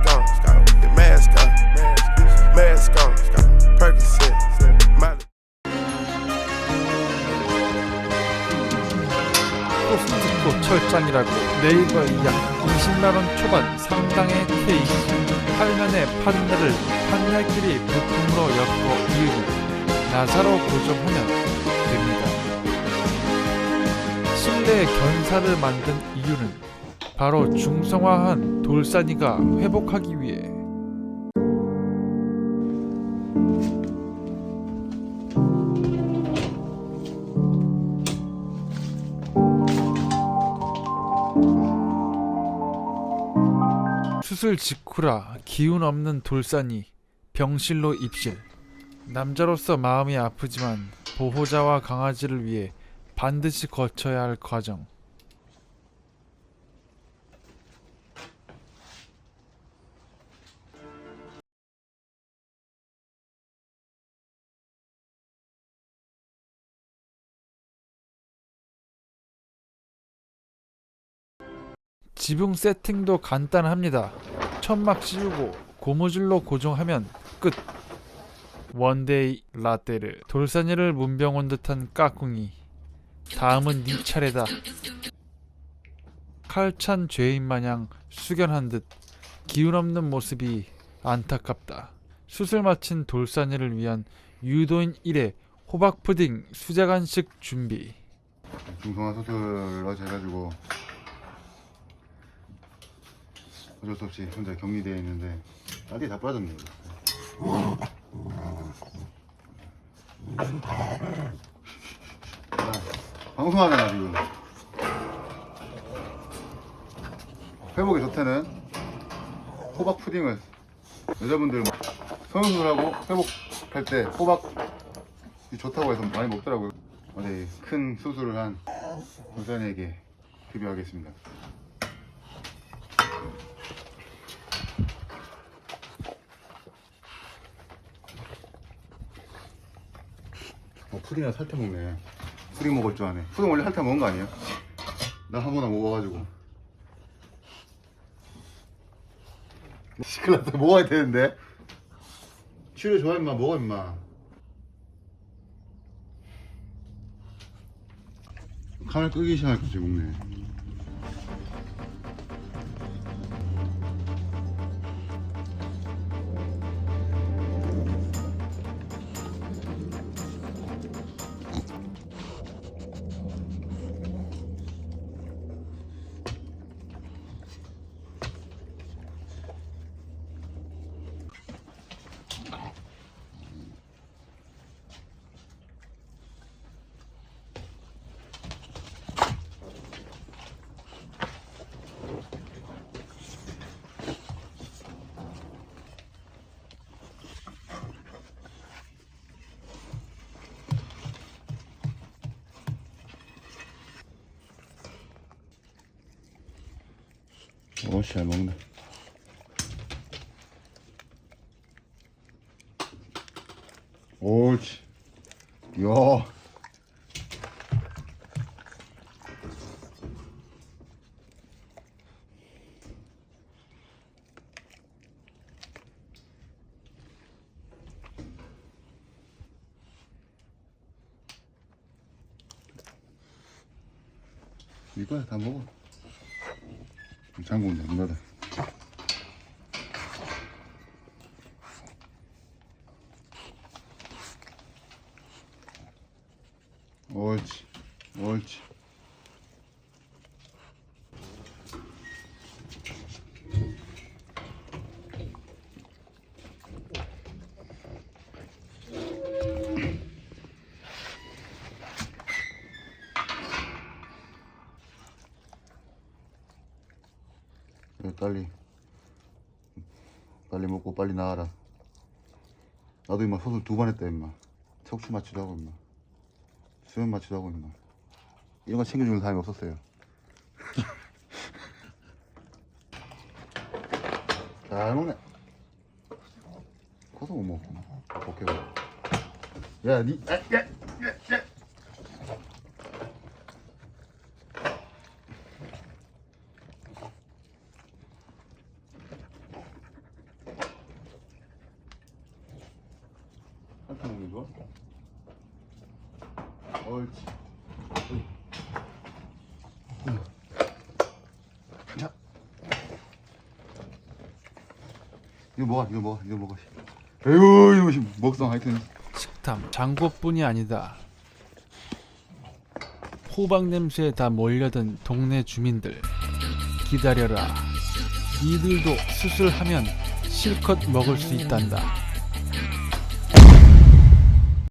mask on, the mask on, mask on, Percocet. 코스트코 철장이라고 네이버에 약 20만원 초반 상당의 케이스 화면의 판넬을 판넬끼리 부품으로 엮어 이으고 나사로 고정하면 됩니다. 실내 견사를 만든 이유는 바로 중성화한 돌산이가 회복하기 위해 수술 직후라 기운 없는 돌산이 병실로 입실. 남자로서 마음이 아프지만 보호자와 강아지를 위해 반드시 거쳐야 할 과정. 지붕 세팅도 간단합니다. 천막 씌우고 고무줄로 고정하면 끝. 원데이 라떼를 돌산이를 문병 온 듯한 까꿍이. 다음은 네 차례다. 칼찬 죄인 마냥 숙연한 듯 기운 없는 모습이 안타깝다. 수술 마친 돌산이를 위한 유도인 1회 호박 푸딩 수제 간식 준비. 중성화 수술 어제 해가지고 어쩔 수 없이 혼자 격리되어 있는데 딸이 다 빠졌네 이거. 아, 방송하잖아 지금 회복에 좋다는 호박 푸딩을 여자분들 성형수술하고 회복할 때 호박이 좋다고 해서 많이 먹더라고요 어제 큰 수술을 한 여자에게 급여하겠습니다. 어, 푸딩이나 살때 먹네. 푸딩 먹을 줄 아네. 푸딩 원래 살때 먹은 거 아니에요? 나한 번도 먹어가지고. 시끌났다 먹어야 되는데. 치료 좋아 임마 먹어 임마. 카메라 끄기 시작할까 지금 먹네. 오, 잘 먹네. 옳지. 야. 이거야 다 먹어. 장군데 누나다. 옳지, 옳지. 빨리 빨리 먹고 빨리 나가라 나도 임마 수술 두 번 했다 임마 척추 마취도 하고 임마 수면 마취도 하고 임마 이런 거 챙겨주는 사람이 없었어요 잘 먹네 커서 못 먹고 오케이 야니 아, 야, 야, 야. 한타 먹는? 옳지. 자. 이거 먹어, 이거 먹어, 이거 먹어. 에휴, 이거 먹성 하여튼. 식탐 장고뿐이 아니다. 호박 냄새에 다 몰려든 동네 주민들 기다려라. 이들도 수술하면 실컷 먹을 수 있단다.